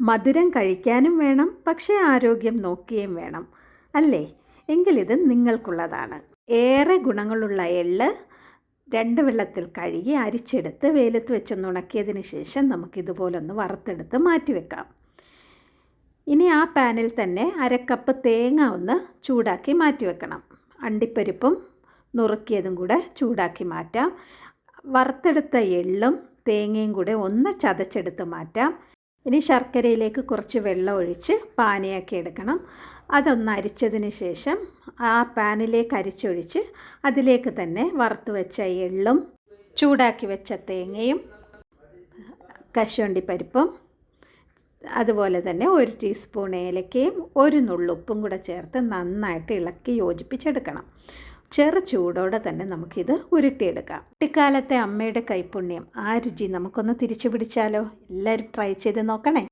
മധുരം കഴിക്കാനും വേണം പക്ഷേ ആരോഗ്യം നോക്കുകയും വേണം. അല്ലേ? എങ്കിലിത് നിങ്ങൾക്കുള്ളതാണ്. ഏറെ ഗുണങ്ങളുള്ള എള്ള് രണ്ട് വെള്ളത്തിൽ കഴുകി അരിച്ചെടുത്ത് വെയിലത്ത് വെച്ചൊന്ന് ഉണക്കിയതിന് ശേഷം നമുക്കിതുപോലൊന്ന് വറുത്തെടുത്ത് മാറ്റി വെക്കാം. ഇനി ആ പാനിൽ തന്നെ അരക്കപ്പ് തേങ്ങ ഒന്ന് ചൂടാക്കി മാറ്റി വെക്കണം. അണ്ടിപ്പരിപ്പും നുറുക്കിയതും കൂടെ ചൂടാക്കി മാറ്റാം. വറുത്തെടുത്ത എള്ളും തേങ്ങയും കൂടെ ഒന്ന് ചതച്ചെടുത്ത് മാറ്റാം. ഇനി ശർക്കരയിലേക്ക് കുറച്ച് വെള്ളം ഒഴിച്ച് പാനിയാക്കി എടുക്കണം. അതൊന്ന് അരിച്ചതിന് ശേഷം ആ പാനിലേക്ക് അരിച്ചൊഴിച്ച് അതിലേക്ക് തന്നെ വറുത്ത് വെച്ച എള്ളും ചൂടാക്കി വെച്ച തേങ്ങയും കശുവണ്ടി പരിപ്പും അതുപോലെ തന്നെ ഒരു ടീസ്പൂൺ ഏലക്കയും ഒരു നുള്ളുപ്പും കൂടെ ചേർത്ത് നന്നായിട്ട് ഇളക്കി യോജിപ്പിച്ചെടുക്കണം. ചെറു ചൂടോടെ തന്നെ നമുക്കിത് ഉരുട്ടിയെടുക്കാം. കുട്ടിക്കാലത്തെ അമ്മയുടെ കൈപ്പുണ്യം ആ രുചി നമുക്കൊന്ന് തിരിച്ചു പിടിച്ചാലോ? എല്ലാവരും ട്രൈ ചെയ്ത് നോക്കണേ.